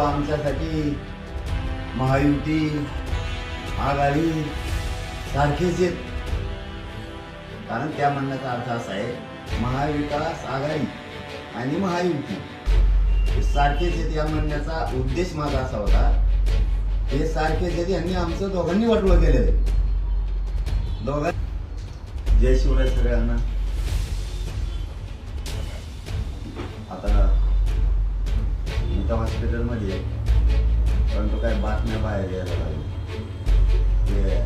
आमच्यासाठी महायुती आघाडी सारखेच आहेत. कारण त्या म्हणण्याचा अर्थ असा आहे महाविकास आघाडी आणि महायुती सारखेच आहेत या म्हणण्याचा उद्देश माझा असा होता. हे सारखेच आहेत यांनी आमचं दोघांनी वाटवं केलेलं आहे. दोघां जय शिवराय सगळ्यांना. मी हॉस्पिटलमध्ये आहे. परंतु काय बातम्या बाहेर यायला लागल्या. ते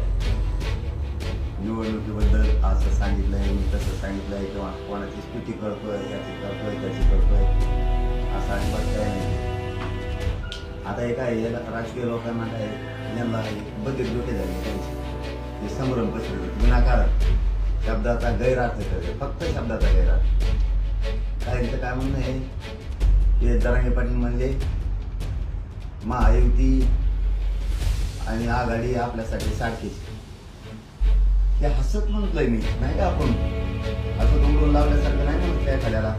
निवडणुकीबद्दल असं सांगितलंय मी तसं सांगितलंय किंवा कोणाची स्तुती करतोय त्याची करतोय त्याची करतोय असं अजिबात काय नाही. आता हे काय याला राजकीय लोकांना काय यांना बदल डोके झाले त्यांचे ते संभ्रम पसरले विनाकारण शब्दाचा गैरअर्थ करते फक्त शब्दाचा गैरअर्थ. काहींचं काय म्हणणं आहे? ते जरांगे पाटील म्हणले महायुती आणि आघाडी आपल्यासाठी सारखीच. ते हसत म्हणतोय मी नाही का आपण? असं दुमडून लावल्यासारखं नाही म्हणत एखाद्याला?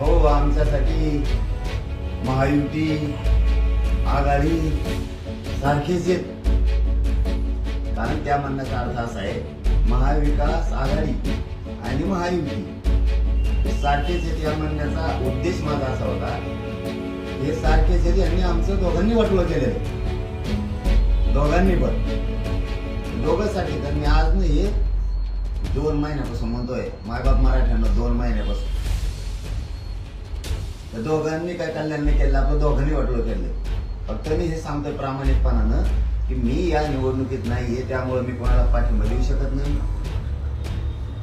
हो आमच्यासाठी महायुती आघाडी सारखीच आहेत. कारण त्या म्हणण्याचा अर्थ असा आहे महाविकास आघाडी आणि महायुती. सारखेच येते या म्हणण्याचा उद्देश माझा असा होता. हे सारखेच येते आणि आमचं दोघांनी वाटलं केलेलं आहे. दोघांनी पण. दोघांसाठी तर मी आज नाही दोन महिन्यापासून म्हणतोय मायबाप मराठ्यांना दोन महिन्यापासून. तर दोघांनी काय कल्याण नाही केलं आपलं दोघांनी वाटलं केलं फक्त मी हे सांगतोय प्रामाणिकपणानं की मी या निवडणुकीत नाहीये त्यामुळे मी कोणाला पाठिंबा देऊ शकत नाही.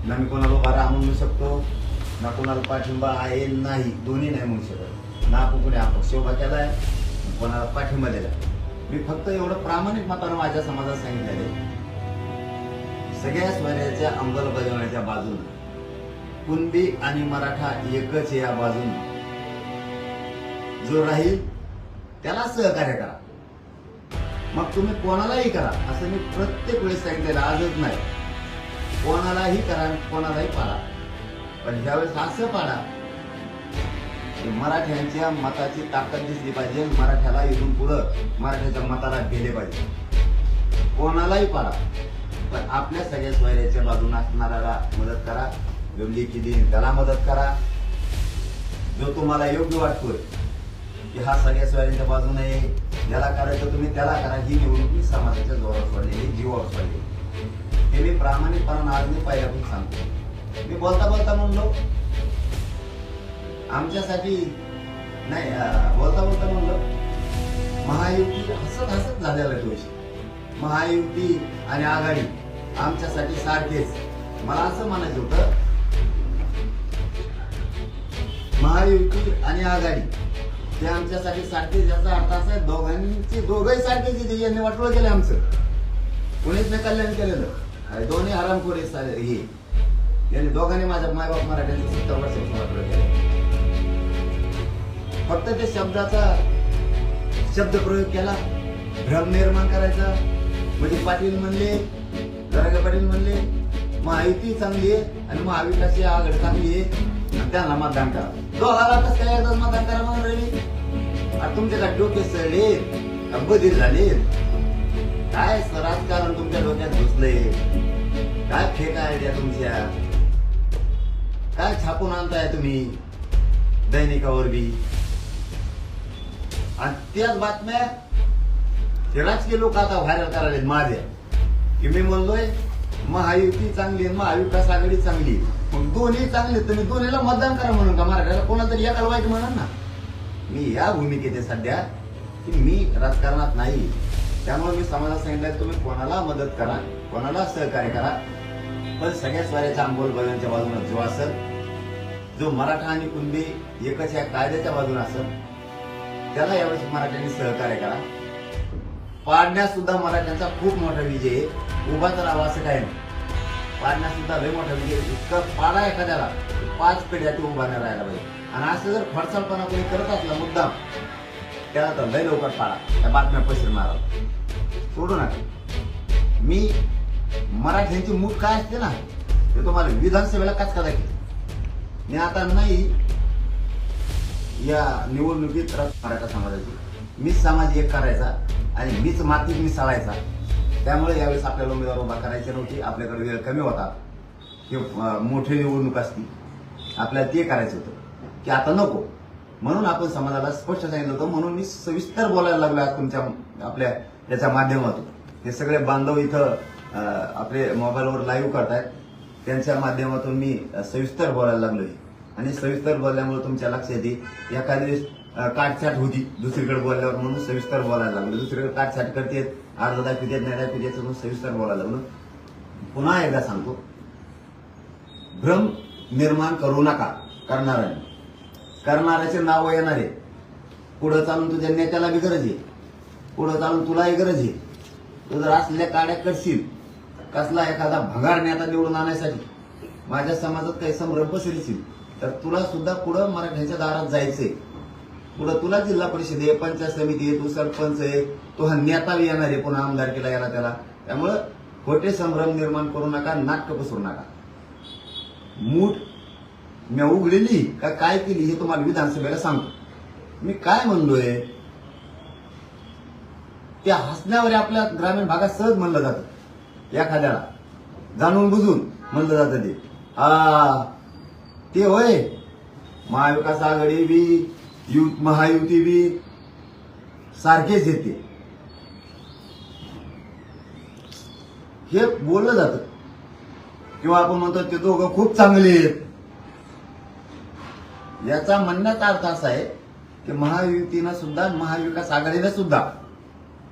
ना मी कोणाला उभा राहा म्हणू शकतो. ना कोणाला पाठिंबा आहे नाही. दोन्ही नाही म्हणू शकत. ना आपण कोणी अपक्ष उभा केला आहे कोणाला पाठिंबा दिला मी फक्त एवढं प्रामाणिक मतानं माझ्या समाजात सांगितलेलं सगळ्या स्वराज्याच्या अंमलबजावण्याच्या बाजूनं कुणबी आणि मराठा एकच या बाजूनं. जो राहील त्याला सहकार्य करा. मग तुम्ही कोणालाही करा असं मी प्रत्येक वेळेस सांगितलेलं आजच नाही. कोणालाही करा कोणालाही पाडा पण ज्यावेळेस असं पाडा. की मराठ्यांच्या मताची ताकद दिसली पाहिजे मराठ्याला इथून पुढं मराठ्याच्या मताला गेले पाहिजे. कोणालाही पाडा पण आपल्या सगळ्या स्वैर्याच्या बाजून असणाऱ्याला मदत करा. जो किती त्याला मदत करा. जो तुम्हाला योग्य वाटतोय की हा सगळ्या स्वैर्यांच्या बाजूने आहे, ज्याला करायचं तुम्ही त्याला करा. ही निवडणूक मी समाजाच्या जोरावर सोडलेली जीवावर सोडलेली. हे मी प्रामाणिकपणा आज मी पहिल्यापासून सांगतो मी बोलता बोलता म्हणलो. आमच्यासाठी नाही बोलता बोलता म्हणलो. महायुती हसत हसत झालेला आहे महायुती आणि आघाडी आमच्यासाठी सारखेच. मला असं म्हणायचं होतं महायुती आणि आघाडी ते आमच्यासाठी सारखेच. याचा अर्थ असा आहे दोघांची दोघंही सारखेच इथे यांनी वाटवं गेलं आमचं. कोणीच नाही कल्याण केलेलं. दोन्ही हरामखोरी हे. यांनी दोघांनी माझ्या मायबाप मराठ्यांचं सत्तर वर्षापासून वाटवं केला. फक्त ते शब्दाचा शब्द प्रयोग केला. भ्रम निर्माण करायचा. म्हणजे पाटील म्हणले दरागे पाटील म्हणले महायुती चांगली आहे आणि महाविकासची आघाड चांगली आहे. आणि त्यांना मतदान करा. दोघाला कसं काय एकदाच मतदान करा म्हणून रवी आणि तुमचे काय डोके सळले? बधीर झाले? काय राजकारण तुमच्या डोक्यात घुसले काय फेक आयडिया तुमच्या? काय छापून आणताय तुम्ही? दैनिकावर बी. आणि त्याच बातम्या ते राजकीय लोक आता व्हायरल करायला माझ्या. की मी म्हणलोय महायुती चांगली आहे, महाविकास आघाडी चांगली. मग दोन्ही चांगले तुम्ही दोन्हीला मतदान करा म्हणून का मराठ्याला? कोणा तरी एकाला वाईट म्हणा ना. मी या भूमिकेत आहे सध्या की मी राजकारणात नाही. त्यामुळे मी समाजात सांगितलं तुम्ही कोणाला मदत करा कोणाला सहकार्य करा. पण सगळ्या स्वराच्या अंमलबजावणीच्या बाजूने जो असेल जो मराठा आणि कुणबी एकच या कायद्याच्या बाजूने असेल त्याला यावेळेस मराठ्यांनी सहकार्य करा. पाडण्यात सुद्धा मराठ्यांचा खूप मोठा विजय आहे. उभा तर राहावा असं काय नाही. पाडण्यात सुद्धा लय मोठा विजय आहे. इतका पाडा एखाद्याला पाच पिढ्या ते उभा नाही राहायला पाहिजे. आणि असं जर फडसालपणा कोणी करत असला मुद्दाम त्याला तर लय लवकर पाडा. त्या बातम्या पसरणार सोडू नका. मी मराठ्यांची मूठ काय असते ना ते तुम्हाला विधानसभेला कचका दाखवते. मी आता नाही या निवडणुकीत रस मराठा समाजाची. मीच समाज एक करायचा आणि मीच मातीत मिसळायचा. त्यामुळे यावेळेस आपल्याला उमेदवार उभा करायची नव्हती. आपल्याकडे वेळ कमी होता. की मोठी निवडणूक असती आपल्याला ते करायचं होतं. की आता नको. म्हणून आपण समाजाला स्पष्ट सांगितलं होतं. म्हणून मी सविस्तर बोलायला लागलो आज तुमच्या आपल्या याच्या माध्यमातून. हे सगळे बांधव इथं आपले मोबाईलवर लाईव्ह करतायत. त्यांच्या माध्यमातून मी सविस्तर बोलायला लागलोय. आणि सविस्तर बोलल्यामुळे तुमच्या लक्षात येईल एखाद्या वेळेस काटछाट होती दुसरीकडे बोलल्यावर म्हणून सविस्तर बोलायला लागलो. दुसरीकडे काटछाट करते अर्ध दाखवित नाही दाखवू म्हणून सविस्तर बोलायला लागलो. पुन्हा एकदा सांगतो भ्रम निर्माण करू नका करणाऱ्याने. करणाऱ्याचे नाव येणार आहे पुढं चालून तुझ्या नेत्याला बी गरज आहे. पुढं चालून तुलाही गरज आहे. तू जर असलेल्या काड्या करशील कसला एखादा भगार नेता निवडून आणण्यासाठी माझ्या समाजात काही संभ्रम पसरशील तर तुला सुद्धा पुढं मराठ्यांच्या दारात जायचंय. पुढं तुला जिल्हा परिषद आहे पंचायत समिती आहे तू सरपंच आहे तो हा नेता येणार आहे पुन्हा आमदारकीला याला त्याला. त्यामुळं खोटे संभ्रम निर्माण करू नका नाटक पसरू नका. मूठ मी उघडलेली का काय केली हे तुम्हाला विधानसभेला सांगतो. मी काय म्हणलोय त्या हसण्यावर आपल्या ग्रामीण भागात सहज म्हणलं जातं. एखाद्याला. जाणून बुजून म्हणलं जातं ते. आ ते होय. महाविकास आघाडी बी युथ महायुती बी सारखेच येते हे बोललं जातं. किंवा आपण म्हणतो ते दोघं खूप चांगले आहेत. याचा म्हणण्याचा अर्थ असा आहे की महायुतीनं सुद्धा महाविकास आघाडीनं सुद्धा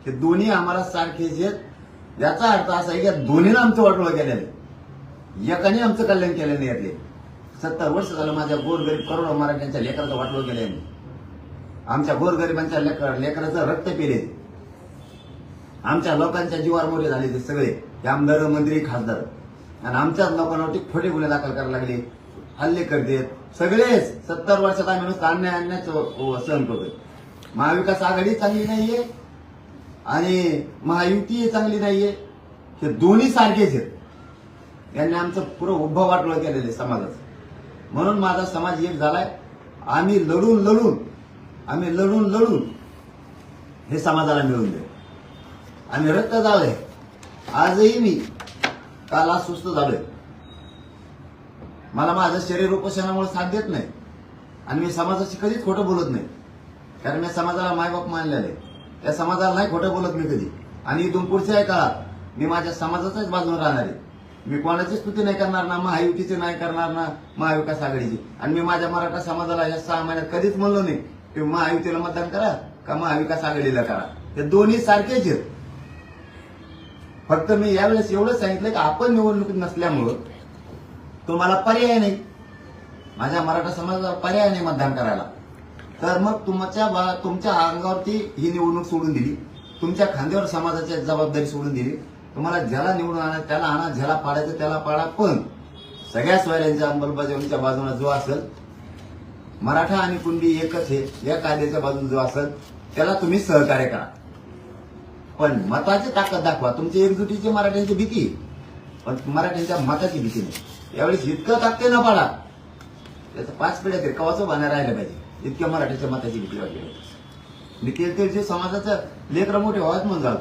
हे दोन्ही आम्हाला सारखेच आहेत. याचा अर्थ असा आहे की या दोन्हीनं आमचं वाटोळं केलेलं आहे. एकाने आमचं कल्याण केलं नाही यातले. सत्तर वर्ष झालं माझ्या गोरगरीब करोडो मराठ्यांच्या लेकराचं वाटोळं केलं यांनी आमच्या गोरगरिबांच्या लेकर लेकराचं रक्त पिले. आमच्या लोकांच्या जीवावर मोरे झाले ते सगळे. हे आमदार मंत्री खासदार. आणि आमच्याच लोकांवरती खोटे गुन्हे दाखल करायला लागले. हल्ले करतेत सगळेच सत्तर वर्षात आम्ही नुसतं अन्याय सहन करतोय. महाविकास आघाडी चांगली नाहीये. आणि महायुती चांगली नाहीये हे दोन्ही सारखेच आहेत. यांनी आमचं पुरं उभं वाटलं केलेलं आहे समाजाचं. म्हणून माझा समाज एक झालाय आम्ही लढून लढून आम्ही लढून लढून हे समाजाला मिळून देऊ. आम्ही रक्त झालोय आजही मी काल आज सुस्त झालोय. मला माझं शरीर उपोषणामुळे साथ देत नाही. आणि मी समाजाशी कधीच खोटं बोलत नाही. कारण मी समाजाला मायबाप मानलेलं. आहे त्या समाजाला नाही खोटं बोलत मी कधी. आणि इथून पुढच्या काळात मी माझ्या समाजाच्याच बाजूने राहणार आहे. मी कोणाची स्तुती नाही करणार ना महायुतीची नाही करणार ना महाविकास आघाडीची. आणि मी माझ्या मराठा समाजाला या सहा महिन्यात कधीच म्हणलो नाही की महायुतीला मतदान करा का महाविकास आघाडीला करा. हे दोन्ही सारखेच आहेत. फक्त मी यावेळेस एवढं सांगितलं की आपण निवडणुकीत नसल्यामुळं तुम्हाला पर्याय नाही. माझ्या मराठा समाजाला पर्याय नाही मतदान करायला. तर मग तुमच्या बा- तुमच्या अंगावरती ही निवडणूक सोडून दिली. तुमच्या खांद्यावर समाजाची जबाबदारी सोडून दिली. तुम्हाला ज्याला निवडून आणा त्याला आणा ज्याला पाडायचं त्याला पाडा. पण सगळ्या सोयऱ्यांच्या अंमलबजावणीच्या बाजूला जो असेल मराठा आणि कुंडी एकच हे या कायद्याच्या बाजूने जो असेल त्याला तुम्ही सहकार्य करा. पण मताची ताकद दाखवा. तुमची एकजुटीची मराठ्यांची भीती पण मराठ्यांच्या मताची भीती नाही. यावेळेस इतकं ताकते न पाडा. त्याचं पाच पिढ्या तरी कवाचं बाहेर राहिलं पाहिजे. इतक्या मराठीच्या मताची भीती वाटली मी ते जे समाजाचं लेकर मोठे व्हावत म्हणून झालो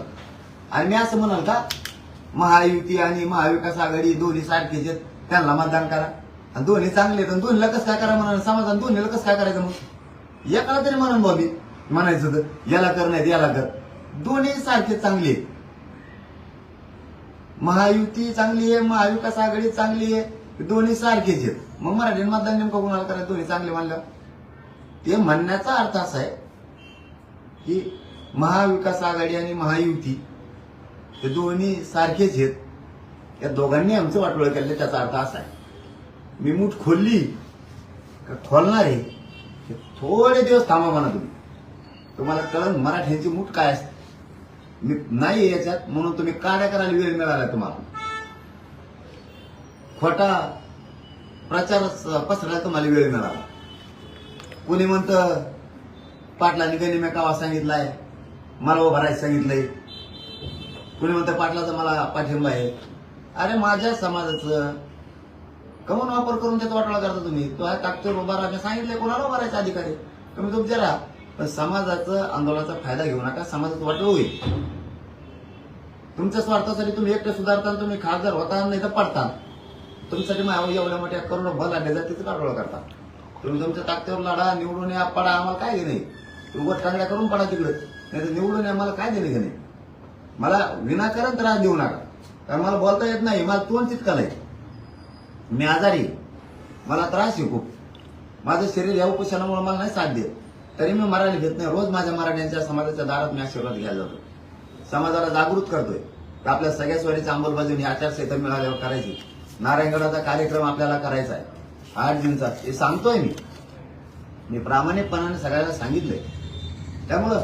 आणि मी असं म्हणाल का महायुती आणि महाविकास आघाडी दोन्ही सारखेच आहेत त्यांना मतदान करा. आणि दोन्ही चांगले आहेत आणि दोन्हीला कसं काय करा म्हणाल? समाजाने दोन्हीला कसं काय करायचं मग? एकाला तरी म्हणून बॉबी म्हणायचं तर याला कर नाही याला कर. दोन्ही सारखे चांगले आहेत. महायुती चांगली आहे महाविकास आघाडी चांगली आहे दोन्ही सारखेच आहेत. मग मराठी मतदान नेमकं कोणाला करायचं? दोन्ही चांगले मानलं ते म्हणण्याचा अर्थ असा आहे की महाविकास आघाडी आणि महायुती हे दोन्ही सारखेच आहेत. या दोघांनी आमचं वाटोळ केलं त्याचा अर्थ असा आहे. मी मूठ खोलली का खोलणार आहे हे थोडे दिवस थांबा म्हणा तुम्ही. तुम्हाला कळण मराठ्यांची मूठ काय असते? मी नाही याच्यात म्हणून तुम्ही काड्या करायला वेळ मिळाला तुम्हाला. खोटा प्रचार पसरायला तुम्हाला वेळ मिळाला. कुणी म्हणतं पाटलांनी गणिम्या कावा सांगितलाय? मला उभा राहायचं सांगितलंय. कुणी म्हणतं पाटलाचा मला पाठिंबा आहे. अरे माझ्या समाजाचं कमून वापर करून त्याचा वाटोळा करता तुम्ही. तो आहे ताकदीवर उभा राहा सांगितलंय कोणाला उभा राहायचा अधिकारी? तुम्ही तुमचे राहा. पण समाजाचं आंदोलनाचा फायदा घेऊ नका. समाजाचं वाटलं होईल. तुमच्या स्वार्थासाठी तुम्ही एकटे सुधारता तुम्ही खासदार होता नाही तर पडता. तुमच्यासाठी मग एवढ्या मोठ्या करोडो भल आणले जात वाटोळा करता. तुम्ही तुमच्या ताकदीवर लढा निवडून या पडा आम्हाला काय घेणे उगत टांगड्या करून पडा तिकडे. नाही तर निवडून आम्हाला काय देणे घेणे मला विनाकारण त्रास देऊ नका. कारण मला बोलता येत नाही मला तोंड चितकाल आहे मी आजारी मला त्रास आहे खूप. माझं शरीर या उपोषणामुळे मला नाही साथ देत. तरी मी मराठी घेत नाही. रोज माझ्या मराठ्यांच्या समाजाच्या दारात मी आशीर्वाद घ्यायला जातो. समाजाला जागृत करतोय. की आपल्या सगळ्या स्वरीची अंमलबजावणी आचारसंहिता मिळाल्यावर करायची. नारायणगडाचा कार्यक्रम आपल्याला करायचा आहे. आठ दिवसात. हे सांगतोय मी. मी प्रामाणिकपणाने सगळ्यांना सांगितलंय. त्यामुळं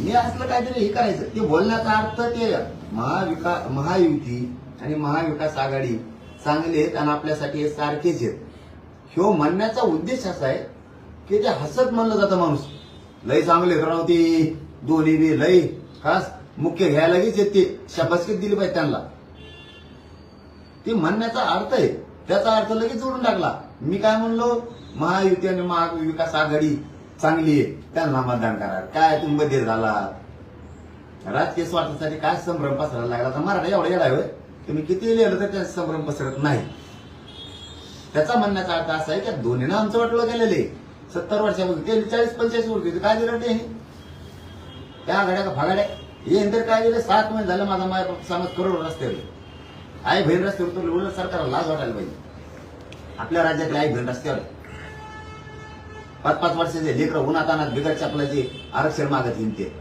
मी असलं काहीतरी हे करायचं. ते बोलण्याचा अर्थ ते महाविका महायुती आणि महाविकास आघाडी चांगले आहेत आणि आपल्यासाठी हे सारखेच आहेत. ह्यो म्हणण्याचा उद्देश असा आहे की ते हसत म्हणलं जातं माणूस. लय चांगले रावती दोन्ही बी लय खास मुख्य घ्यायला लगेच ते शबासकीत दिली पाहिजे त्यांना. ते म्हणण्याचा अर्थ आहे. त्याचा अर्थ लगेच जोडून टाकला. मी काय म्हणलो? महायुती आणि महाविकास आघाडी चांगली आहे. त्यांना मतदान करा. काय तुम्ही बधीर झाला? राजकीय स्वार्थासाठी काय संभ्रम पसरायला लागला? तर मराठा एवढा येडा होय. तुम्ही किती लिहिलं तर त्याचा संभ्रम पसरत नाही. त्याचा म्हणण्याचा अर्थ असा आहे की दोन्हीनं आमचं वाटलं गेलेले सत्तर वर्षापूर्वी ते चाळीस पंचेचाळीस वर्षी काय दिलं ते? त्या आघाड्या का फागाड्या हे नंतर काय दिलं? सात महिने झालं माझा माझ्या समाज करोड रस्त्यावर. आई बहीण रस्त्यावर तो उलट सरकारला लाज वाटायला पाहिजे. आपल्या राज्यातले आई बहीण रस्त्यावर. पाच पाच वर्षाचे लेकरं उन्हात अनात बिगड चपलाचे आरक्षण मागत येईन ते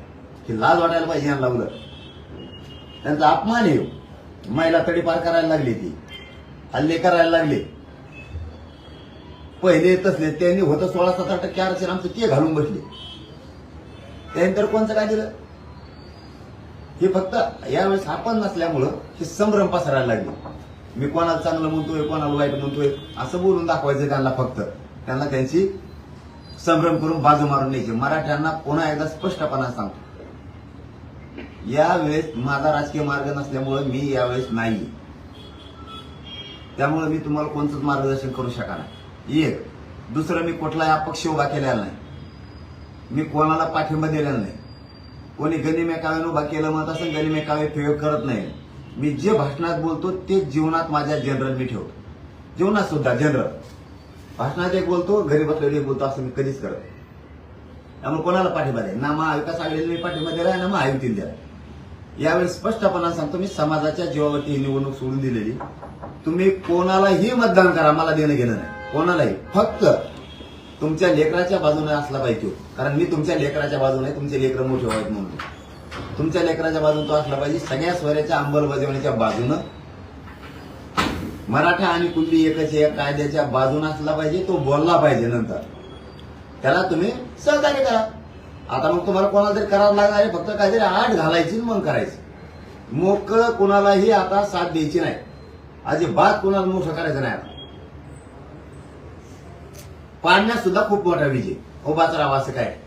ही लाज वाटायला पाहिजे यांना उलट. त्यांचा अपमान आहे. महिला महिला तडीपार करायला लागली ती. हल्ले करायला लागले. पहिले तसले त्यांनी होतं सोळा सतरा टक्के आरक्षण आमचं ते घालून बसले. त्यानंतर कोणचं काय दिलं? हे फक्त यावेळेस आपण नसल्यामुळं हे संभ्रम पसरायला लागले. मी कोणाला चांगलं म्हणतोय कोणाला वाईट म्हणतोय असं बोलून दाखवायचं त्यांना फक्त. त्यांना त्यांची संभ्रम करून बाजू मारून न्यायची. मराठ्यांना पुन्हा एकदा स्पष्टपणा सांगतो. यावेळेस माझा राजकीय मार्ग नसल्यामुळं मी यावेळेस नाही. त्यामुळे मी तुम्हाला कोणतंच मार्गदर्शन करू शकणार एक दुसरं मी कुठलाही अपक्ष उभा केलेला नाही. मी कोणाला पाठिंबा दिलेला नाही. कोणी गनिमेकाव्यानं उभा केलं म्हणत असं गनिमेकावे प्रयोग करत नाही. मी जे भाषणात बोलतो ते जीवनात माझ्या जनरल मी ठेवतो. जीवनात सुद्धा जनरल भाषणात एक बोलतो घरी बसलेले बोलतो असं मी कधीच करत त्यामुळे कोणाला पाठिंबा द्या ना महाविकास आघाडीला मी पाठिंबा दिला ना महायुतीला द्या यावेळी स्पष्टपणा सांगतो मी समाजाच्या जीवावरती ही निवडणूक सोडून दिलेली. तुम्ही कोणालाही मतदान करा मला देणं घेणं नाही. कोणालाही. फक्त तुमच्या लेकराच्या बाजूने असला पाहिजे कारण मी तुमच्या लेकराच्या बाजूने तुमचे लेकर मोठे व्हावेत म्हणून. तुमच्या लेकराच्या बाजून तो असला पाहिजे सगळ्या स्वऱ्याच्या अंमलबजावणीच्या बाजूनं. मराठा आणि कुणबी एकच या कायद्याच्या बाजून असला पाहिजे तो बोलला पाहिजे नंतर. त्याला तुम्ही सहकार्य करा. आता मग तुम्हाला कोणाला तरी करावं लागणार आहे फक्त काहीतरी आठ घालायची मग करायची. मोकळ कुणालाही आता साथ द्यायची नाही. अजिबात कुणाला मोठं करायचं नाही आता. पाडण्यात सुद्धा खूप मोठा विजय. उभाचा राहावा असं काय?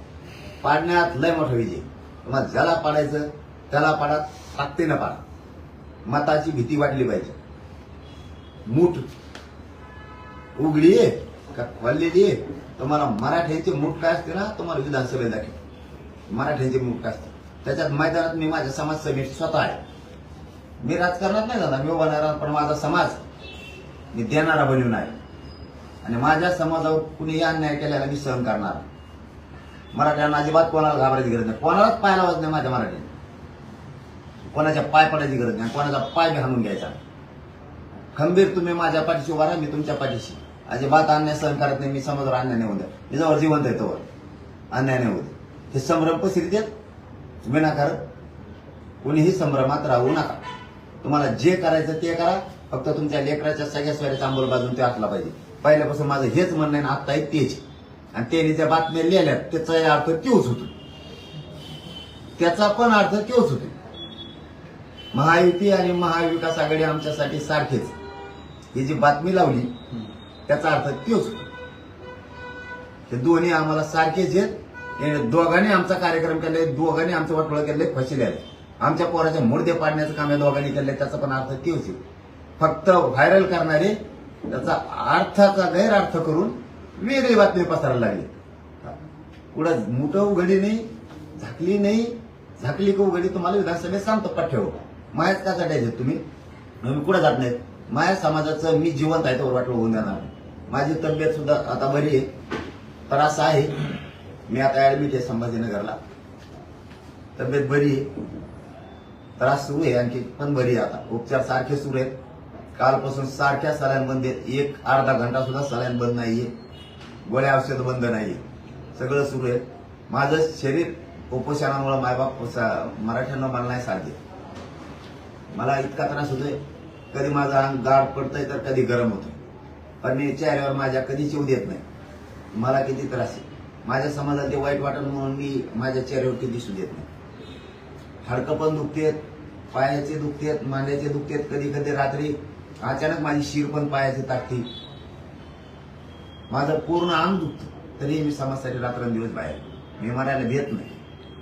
पाडण्यात लय मोठा विजय. तुम्हाला ज्याला पाडायचं त्याला पाडा ताकदीनं पाडा. मताची भीती वाटली पाहिजे. मूठ. उघडी आहे का खोललेली आहे तुम्हाला मराठ्यांची मूठ काय असते ना तुम्हाला विधानसभेत दाखव मराठ्यांची मूठ काय असते? त्याच्यात मैदानात मी माझ्या समाज समिती स्वतः आहे. मी राजकारणात नाही जाणार मी उभा राहणार, पण माझा समाज मी देणारा बनवून आहे. आणि माझ्या समाजावर कुणीही अन्याय केल्याला मी सहन करणार मराठ्यांना अजिबात कोणाला घाबरायची गरज नाही. कोणालाच पाय लावायचं नाही माझ्या मराठी कोणाच्या पाय पडायची गरज नाही. कोणाचा पाय बी हाणून घ्यायचा खंबीर तुम्ही माझ्या पाठीशी उभा राहा मी तुमच्या पाठीशी. अजिबात अन्याय सहन करत नाही. मी समाजावर अन्याय नाही होऊ द्या मी जवळ जिवंत येतो अन्याय नाही होऊ हे संभ्रम पसरी देत विनाकारण कुणीही संभ्रमात राहू नका. तुम्हाला जे करायचं ते करा. फक्त तुमच्या लेकराच्या सगळ्या स्वराच्या अंमलबाजून ते असला पाहिजे. पहिल्यापासून माझं हेच म्हणणं आहे ना आत्ता आहे तेच. आणि त्याने ज्या बातम्या लिहिल्यात त्याचा अर्थ तोच होतो. त्याचा पण अर्थ तोच होतो. महायुती आणि महाविकास आघाडी आमच्यासाठी सारखेच. ही जी बातमी लावली त्याचा अर्थ तोच होतो. हे दोन्ही आम्हाला सारखेच आहेत. दोघांनी आमचा कार्यक्रम केलाय दोघांनी आमचं वाटोळ केलंय फशीले आहे आमच्या पोराच्या मुर्दे पाडण्याचं काम या दोघांनी केलंय त्याचा पण अर्थ तोच आहे. फक्त व्हायरल करणारे त्याचा अर्थाचा गैरअर्थ करून वेगळी बातमी पसरायला लागली. कुठं मोठं उघडी नाही झाकली नाही झाकली की उघडी तुम्हाला विधानसभेत सांगतो पठ्ठेव मायाच का चढायचे तुम्ही? मी कुठं जात नाहीत? माया समाजाचं मी जिवंत आहे तर वाटलं होऊन देणार माझी तब्येत सुद्धा आता बरी आहे. त्रास आहे मी आता ऍडमिट आहे संभाजीनगरला. तब्येत बरी आहे. त्रास सुरू आहे आणखी पण बरी आहे आता. उपचार सारखे सुरू आहेत. कालपासून सारख्या सलाईन बंद आहेत. एक अर्धा घंटा सुद्धा सलाईन बंद नाहीये. गोळ्या औषध बंद नाहीये. सगळं सुरू आहे. माझं शरीर उपोषणामुळे मायबाप मराठ्यांना मला नाही साधे मला इतका त्रास होतोय. कधी माझं अंग गाड पडतंय तर कधी गरम होतोय. पण मी चेहऱ्यावर माझ्या कधी चिव देत नाही. मला किती त्रास आहे. माझ्या समाजात ते वाईट वाटण म्हणून मी माझ्या चेहऱ्यावर किती दिसू देत नाही. हडकं पण दुखतेत पायाचे दुखतेत मांड्याचे दुखतेत कधी कधी रात्री अचानक माझी शिर पण पायाची ताकती माझं पूर्ण अंग दुखत. तरी मी समाजासाठी रात्रंदिवस बाहेर मी मरायला भेट नाही.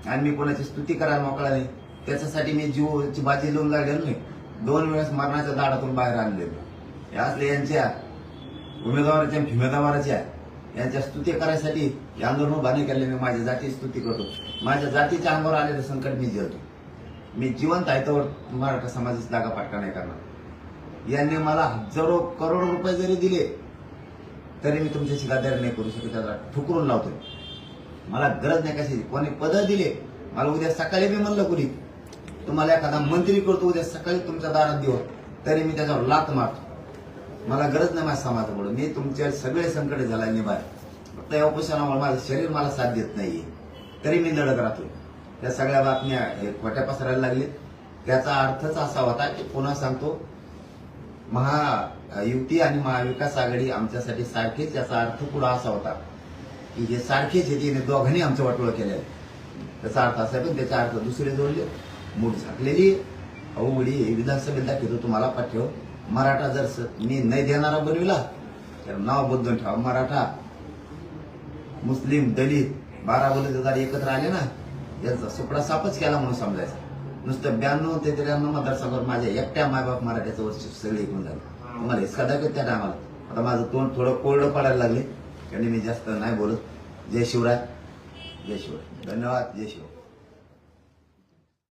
आणि मी कोणाची स्तुती करायला मोकळा नाही. त्याच्यासाठी मी जीवची बाजी लिहून लागलेलो नाही. दोन वेळेस मरणाच्या दाडातून बाहेर आणलेलो. हे असले यांच्या उमेदवाराच्या उमेदवाराच्या यांच्या स्तुती करायसाठी हे आंदोलन उभारणी केले. मी माझ्या जातीची स्तुती करतो. माझ्या जातीच्या अंगावर आलेलं संकट मी झेलतो मी जिवंत आहे तर मराठा समाजाची जागा पाटका नाही करणार. यांनी मला हजारो करोडो रुपये जरी दिले तरी मी तुमच्याशी गादारी नाही करू शकत त्याला ठुकरून लावतोय. मला गरज नाही कशाची. कोणी पद दिले मला उद्या सकाळी मी म्हणलं कुणी? तुम्हाला एखादा मंत्री करतो उद्या सकाळी तुमच्या दारात देऊ तरी मी त्याच्यावर लात मारतो. मला गरज नाही माझ्या समाजामुळे. मी तुमच्या सगळे संकट झाला निभाय फक्त या उपोषणामुळे माझं शरीर मला साथ देत नाहीये. तरी मी लढत राहतो त्या सगळ्या बातम्या हे खोट्या पसरायला लागले त्याचा अर्थच असा होता की पुन्हा सांगतो महायुती आणि महाविकास आघाडी आमच्यासाठी सारखेच याचा अर्थ पुढा असा होता की हे सारखेच हे तिने दोघांनी आमचं वाटोळं केलेलं आहे. त्याचा अर्थ असा आहे, पण त्याचा अर्थ दुसरे जोडले मूठ झाकलेली. अवघडी हे विधानसभेत दाखवतो तुम्हाला पाठव. मराठा जर स- मी नाही देणारा बनविला तर नाव बदलून ठेवा. मराठा मुस्लिम दलित बारा बोलत एकत्र आले ना यांचा सुपडा सापच केला म्हणून समजायचा. नुसतं ब्याण्णव ते त्र्याण्णव मतदारसंघावर माझ्या एकट्या मायबाप मराठ्याचं वर्ष सगळे एकूण झालं. तुम्हाला हिसका दाखवत त्या टायमाला. आता माझं तोंड थोडं कोरडं पडायला लागले. आणि मी जास्त नाही बोलत. जय शिवराय. जय शिवराय. धन्यवाद. जय शिवराय.